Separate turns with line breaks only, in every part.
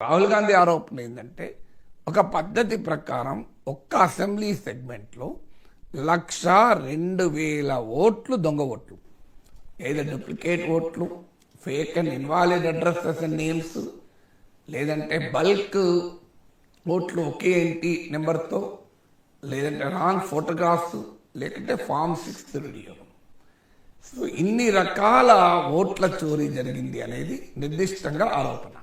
రాహుల్ గాంధీ ఆరోపణ ఏంటంటే ఒక పద్ధతి ప్రకారం ఒక్క అసెంబ్లీ సెగ్మెంట్లో లక్ష రెండు వేల ఓట్లు దొంగ ఓట్లు. ఏదో డూప్లికేట్ ఓట్లు fake and invalid addresses and names లేదంటే బల్క్ ఓట్లు ఒకే ఇంటి నెంబర్తో లేదంటే రాంగ్ ఫోటోగ్రాఫ్స్ లేదంటే ఫామ్ సిక్స్ వినియోగం సో ఇన్ని రకాల ఓట్ల చోరీ జరిగింది అనేది నిర్దిష్టంగా ఆరోపణ.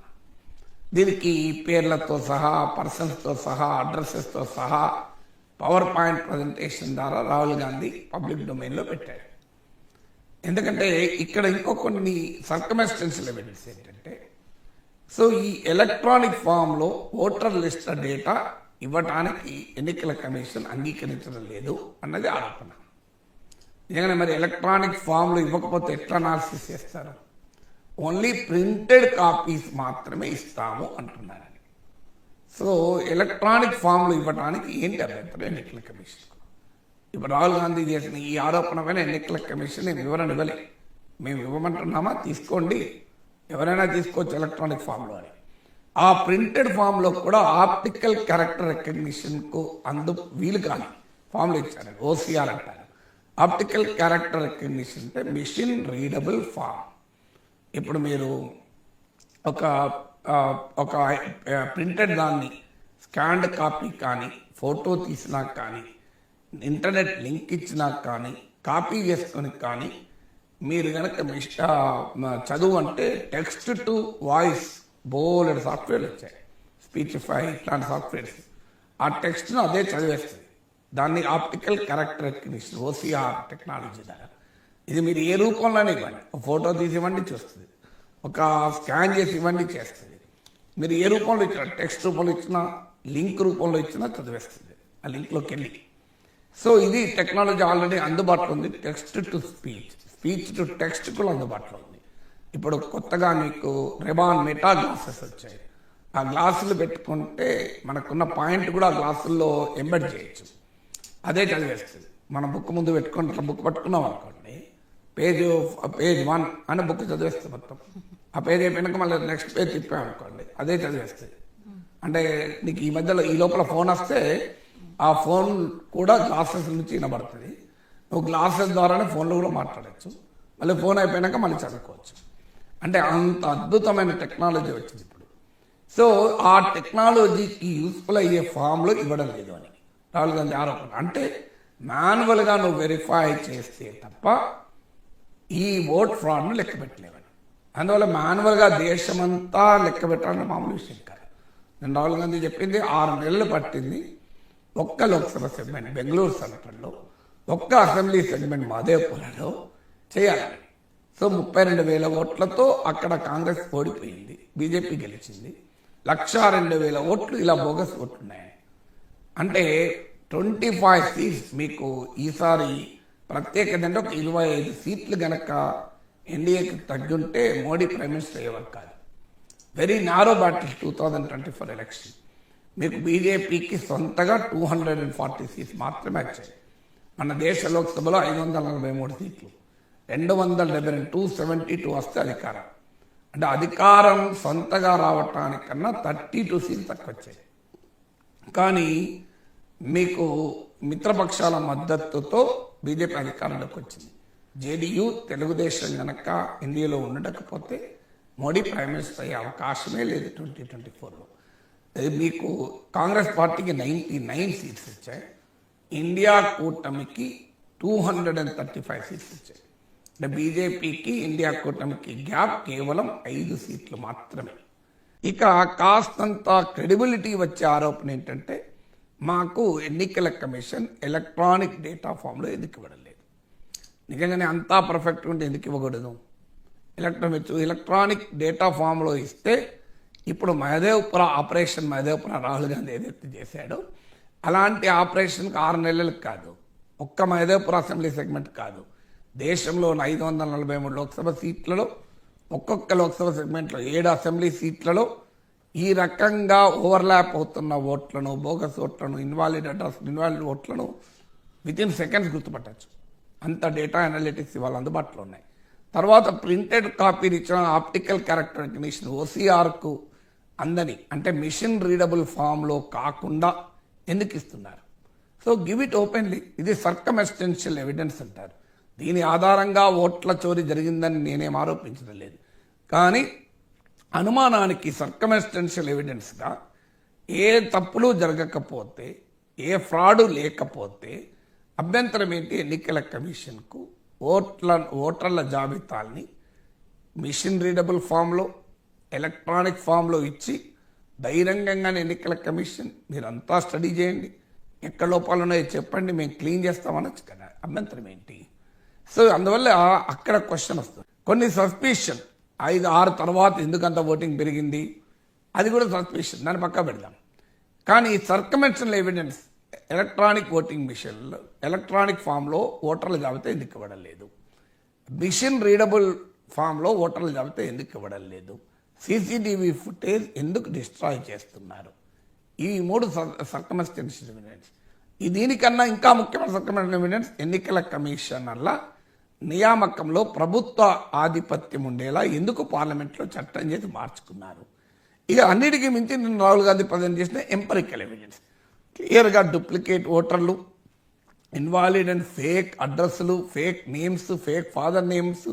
దీనికి పేర్లతో సహా పర్సన్స్తో సహా అడ్రస్సెస్తో సహా పవర్ పాయింట్ ప్రజెంటేషన్ ద్వారా రాహుల్ గాంధీ పబ్లిక్ డొమైన్లో పెట్టారు. ఎందుకంటే ఇక్కడ ఇంకో కొన్ని సర్కమెస్టెన్షియల్ ఎవిడెన్స్ ఏంటంటే సో ఈ ఎలక్ట్రానిక్ ఫామ్లో ఓటర్ లిస్ట్ డేటా ఇవ్వటానికి ఎన్నికల కమిషన్ అంగీకరించడం లేదు అన్నది ఆరోపణ. నిజంగానే మరి ఎలక్ట్రానిక్ ఫామ్లు ఇవ్వకపోతే ఎట్లా అనాలిసిస్ చేస్తారు? ఓన్లీ ప్రింటెడ్ కాపీస్ మాత్రమే ఇస్తాము అంటున్నారని సో ఎలక్ట్రానిక్ ఫామ్లు ఇవ్వడానికి ఏంటి అభ్యంతరం ఎన్నికల కమిషన్. ఇప్పుడు రాహుల్ గాంధీ చేసిన ఈ ఆరోపణ పైన ఎన్నికల కమిషన్ నేను వివరణ ఇవ్వలే. మేము ఇవ్వమంటున్నామా? తీసుకోండి. ఎవరైనా తీసుకోవచ్చు ఎలక్ట్రానిక్ ఫామ్లో అని. ఆ ప్రింటెడ్ ఫామ్లో కూడా ఆప్టికల్ క్యారెక్టర్ రికగ్నిషన్కు అందు వీలు కానీ ఫామ్లు ఇచ్చారు ఓసీఆర్ అంటారు. ఆప్టికల్ క్యారెక్టర్ రికగ్నిషన్ అంటే మిషన్ రీడబుల్ ఫామ్. ఇప్పుడు మీరు ఒక ఒక ప్రింటెడ్ దాన్ని స్కాన్డ్ కాపీ కానీ ఫోటో తీసినా కానీ ఇంటర్నెట్ లింక్ ఇచ్చినా కానీ కాపీ చేసుకొని కానీ మీరు కనుక చదువు అంటే టెక్స్ట్ టు వాయిస్ బోలెడ్ సాఫ్ట్వేర్లు వచ్చాయి. స్పీచిఫై ఇట్లాంటి సాఫ్ట్వేర్స్. ఆ టెక్స్ట్ను అదే చదివేస్తుంది. దాన్ని optical character recognition OCR technology ద్వారా ఇది మీరు ఏ రూపంలోనే ఇవ్వండి ఒక ఫోటో తీసి ఇవ్వండి చూస్తుంది. ఒక స్కాన్ చేసి ఇవ్వండి చేస్తుంది. మీరు ఏ రూపంలో ఇచ్చినా టెక్స్ట్ రూపంలో ఇచ్చినా లింక్ రూపంలో ఇచ్చినా చదివేస్తుంది. ఆ లింక్లోకి వెళ్ళి. సో ఇది టెక్నాలజీ ఆల్రెడీ అందుబాటులో ఉంది. Text to speech. Speech to text కూడా అందుబాటులో ఉంది. ఇప్పుడు కొత్తగా మీకు రెబాన్ మెటా గ్లాసెస్ వచ్చాయి. ఆ గ్లాసులు పెట్టుకుంటే మనకున్న పాయింట్ కూడా ఆ గ్లాసుల్లో ఎంబెడ్ చేయొచ్చు. అదే చదివేస్తుంది. మన బుక్ ముందు పెట్టుకుంటాం బుక్ పట్టుకున్నాం అనుకోండి. పేజ్ పేజ్ వన్ అని బుక్ చదివేస్తుంది మొత్తం. ఆ పేజ్ అయిపోయినాక మళ్ళీ నెక్స్ట్ పేజ్ తిప్పామనుకోండి అదే చదివేస్తుంది. అంటే నీకు ఈ మధ్యలో ఈ లోపల ఫోన్ వస్తే ఆ ఫోన్ కూడా గ్లాసెస్ నుంచి వినబడుతుంది. నువ్వు గ్లాసెస్ ద్వారానే ఫోన్లో కూడా మాట్లాడచ్చు. మళ్ళీ ఫోన్ అయిపోయినాక మళ్ళీ చదువుకోవచ్చు. అంటే అంత అద్భుతమైన టెక్నాలజీ వచ్చింది ఇప్పుడు. సో ఆ టెక్నాలజీకి యూస్ఫుల్ అయ్యే ఫామ్లో ఇవ్వడం లేదు అని. రాహుల్ గాంధీ ఆరోపణ. అంటే మాన్యువల్గా నువ్వు వెరిఫై చేస్తే తప్ప ఈ ఓట్ ఫ్రాడ్ను లెక్క పెట్టలేవని. అందువల్ల మాన్యువల్గా దేశమంతా లెక్క పెట్టాలని మామూలు విషయం కాదు. నేను రాహుల్ గాంధీ చెప్పింది ఆరు నెలలు పట్టింది. ఒక్క లోక్సభ సెగ్మెంట్ బెంగళూరు సెంట్రల్లో ఒక్క అసెంబ్లీ సెగ్మెంట్ మాదేవ్పురలో చేయాలని. సో ముప్పై రెండు వేల ఓట్లతో అక్కడ కాంగ్రెస్ ఓడిపోయింది బీజేపీ గెలిచింది. లక్షా రెండు వేల ఓట్లు ఇలా బోగస్ ఓట్లు ఉన్నాయి అంటే ట్వంటీ ఫైవ్ సీట్స్ మీకు ఈసారి ప్రత్యేకత అంటే ఒక ఇరవై ఐదు సీట్లు గనక ఎన్డీఏకి తగ్గుంటే మోడీ ప్రైమ్ మినిస్టర్ అయ్యేవారు కాదు. Very narrow battle two thousand twenty four election. మీకు బీజేపీకి సొంతగా two hundred and forty seats మాత్రమే వచ్చాయి. మన దేశ లోక్సభలో ఐదు వందల నలభై మూడు సీట్లు. రెండు వందల డెబ్బై రెండు టూ సెవెంటీ టూ వస్తే అధికారం. అంటే అధికారం సొంతగా రావటానికన్నా థర్టీ టూ సీట్లు తక్కువ వచ్చాయి. కానీ మీకు మిత్రపక్షాల మద్దతుతో బీజేపీ అధికారంలోకి వచ్చింది. జేడీయూ తెలుగుదేశం కనుక ఇండియాలో ఉండకపోతే మోడీ ప్రైమ్ మినిస్టర్ అయ్యే అవకాశమే లేదు ట్వంటీ ట్వంటీ ఫోర్లో. మీకు కాంగ్రెస్ పార్టీకి నైంటీ నైన్ సీట్స్ వచ్చాయి. ఇండియా కూటమికి two hundred and thirty five seats వచ్చాయి. అంటే బీజేపీకి ఇండియా కూటమికి గ్యాప్ కేవలం ఐదు సీట్లు మాత్రమే. ఇక కాస్తంత క్రెడిబిలిటీ వచ్చే ఆరోపణ ఏంటంటే మాకు ఎన్నికల కమిషన్ ఎలక్ట్రానిక్ డేటా ఫామ్లో ఎందుకు ఇవ్వడం లేదు నిజంగానే అంతా పర్ఫెక్ట్ ఉంటే ఎందుకు ఇవ్వకూడదు ఎలక్ట్రానిక్ ఎలక్ట్రానిక్ డేటా ఫామ్లో ఇస్తే ఇప్పుడు మహదేవ్పుర ఆపరేషన్ మహదేవ్పుర రాహుల్ గాంధీ ఏదైతే చేశాడో అలాంటి ఆపరేషన్కి ఆరు నెలలకు కాదు ఒక్క మహదేవ్పుర అసెంబ్లీ సెగ్మెంట్ కాదు. దేశంలో ఐదు వందల నలభై మూడు లోక్సభ సీట్లలో ఒక్కొక్క లోక్సభ సెగ్మెంట్లో ఏడు అసెంబ్లీ సీట్లలో ఈ రకంగా ఓవర్లాప్ అవుతున్న ఓట్లను బోగస్ ఓట్లను ఇన్వాలిడ్ అడ్రస్ ఇన్వాలిడ్ ఓట్లను విత్ ఇన్ సెకండ్స్ గుర్తుపట్టచ్చు. అంత డేటా అనలిటిక్స్ ఇవాళ అందుబాటులో ఉన్నాయి. తర్వాత ప్రింటెడ్ కాపీని ఇచ్చిన ఆప్టికల్ క్యారెక్టర్ రికగ్నిషన్ ఓసీఆర్కు అందని అంటే మిషన్ రీడబుల్ ఫామ్లో కాకుండా ఎందుకు ఇస్తున్నారు? సో గివ్ ఇట్ ఓపెన్లీ ఇది సర్కమ్ ఎస్టెన్షియల్ ఎవిడెన్స్ అంటారు. దీని ఆధారంగా ఓట్ల చోరీ జరిగిందని నేనేం ఆరోపించడం లేదు. కానీ అనుమానానికి సర్కమెస్టెన్షియల్ ఎవిడెన్స్గా ఏ తప్పులు జరగకపోతే ఏ ఫ్రాడు లేకపోతే అభ్యంతరం ఏంటి? ఎన్నికల కమిషన్కు ఓట్ల ఓటర్ల జాబితాల్ని మిషన్ రీడబుల్ ఫామ్లో ఎలక్ట్రానిక్ ఫామ్లో ఇచ్చి బహిరంగంగానే ఎన్నికల కమిషన్ మీరంతా స్టడీ చేయండి. ఎక్కడ లోపాలు ఉన్నాయో చెప్పండి. మేము క్లీన్ చేస్తామనొచ్చు కదా. అభ్యంతరం ఏంటి? సో అందువల్ల అక్కడ క్వశ్చన్ వస్తుంది. కొన్ని సస్పిషన్ ఐదు ఆరు తర్వాత ఎందుకంత ఓటింగ్ పెరిగింది? అది కూడా సస్పెషన్ దాన్ని పక్క పెడదాం. కానీ సర్కమెన్షనల్ ఎవిడెన్స్ ఎలక్ట్రానిక్ ఓటింగ్ మిషన్లో ఎలక్ట్రానిక్ ఫామ్లో ఓటర్ల జాబితా ఎందుకు ఇవ్వడం లేదు మిషన్ రీడబుల్ ఫామ్లో ఓటర్ల జాబితా ఎందుకు ఇవ్వడం లేదు సీసీటీవీ ఫుటేజ్ ఎందుకు డిస్ట్రాయ్ చేస్తున్నారు? ఈ మూడు సర్కమస్టెన్షియల్ ఎవిడెన్స్. ఈ దీనికన్నా ఇంకా ముఖ్యమైన సర్కమస్టెన్షియల్ ఎవిడెన్స్ ఎన్నికల కమిషనర్ల నియామకంలో ప్రభుత్వ ఆధిపత్యం ఉండేలా ఎందుకు పార్లమెంట్లో చట్టం చేసి మార్చుకున్నారు? ఇక అన్నిటికీ మించి నేను రాహుల్ గాంధీ ప్రజెంట్ చేసిన ఎంపరికల్ ఎవిడెన్స్. క్లియర్గా డూప్లికేట్ ఓటర్లు ఇన్వాలిడ్ అండ్ ఫేక్ అడ్రస్లు fake names fake father names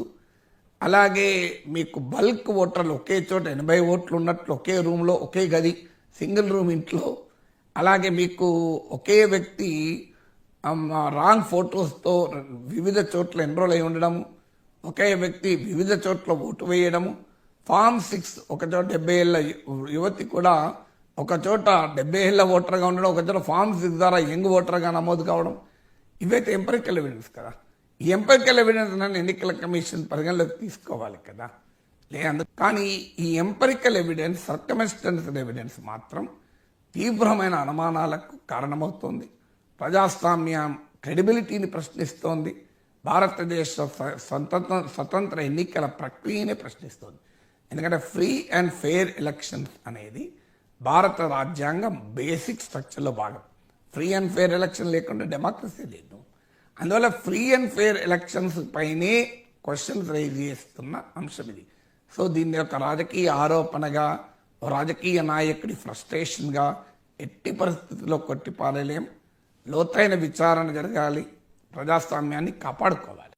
అలాగే మీకు బల్క్ ఓటర్లు ఒకే చోట ఎనభై ఓట్లు ఉన్నట్లు ఒకే రూమ్లో ఒకే గది సింగిల్ రూమ్ ఇంట్లో అలాగే మీకు ఒకే వ్యక్తి రాంగ్ ఫోటోస్తో వివిధ చోట్ల ఎన్రోల్ అయి ఉండడము ఒకే వ్యక్తి వివిధ చోట్ల ఓటు వేయడము ఫామ్ సిక్స్ ఒక చోట డెబ్బై ఏళ్ళ యువతి కూడా ఒక చోట డెబ్బై ఏళ్ళ ఓటర్గా ఉండడం ఒక చోట ఫామ్ సిక్స్ ద్వారా యంగ్ ఓటర్గా నమోదు కావడం ఇవైతే ఎంపరికల్ ఎవిడెన్స్ కదా. ఈ ఎంపరికల్ ఎవిడెన్స్ నన్ను ఎన్నికల కమిషన్ పరిగణలోకి తీసుకోవాలి కదా. లేదు కానీ ఈ ఎంపరికల్ ఎవిడెన్స్ సర్కమిస్టెన్స్ ఎవిడెన్స్ మాత్రం తీవ్రమైన అనుమానాలకు కారణమవుతుంది. ప్రజాస్వామ్య క్రెడిబిలిటీని ప్రశ్నిస్తోంది. భారతదేశ స్వతంత్ర స్వతంత్ర ఎన్నికల ప్రక్రియనే ప్రశ్నిస్తోంది. ఎందుకంటే ఫ్రీ అండ్ ఫెయిర్ ఎలక్షన్స్ అనేది భారత రాజ్యాంగం బేసిక్ స్ట్రక్చర్లో భాగం. ఫ్రీ అండ్ ఫెయిర్ ఎలక్షన్ లేకుండా డెమోక్రసీ లేదు. అందువల్ల ఫ్రీ అండ్ ఫెయిర్ ఎలక్షన్స్ పైనే క్వశ్చన్స్ రైజ్ చేస్తున్న అంశం ఇది. సో దీన్ని ఒక రాజకీయ ఆరోపణగా రాజకీయ నాయకుడి ఫ్రస్ట్రేషన్గా ఎట్టి పరిస్థితుల్లో కొట్టిపారలేం. లోతైన విచారణ జరగాలి ప్రజాస్వామ్యాన్ని కాపాడుకోవాలి.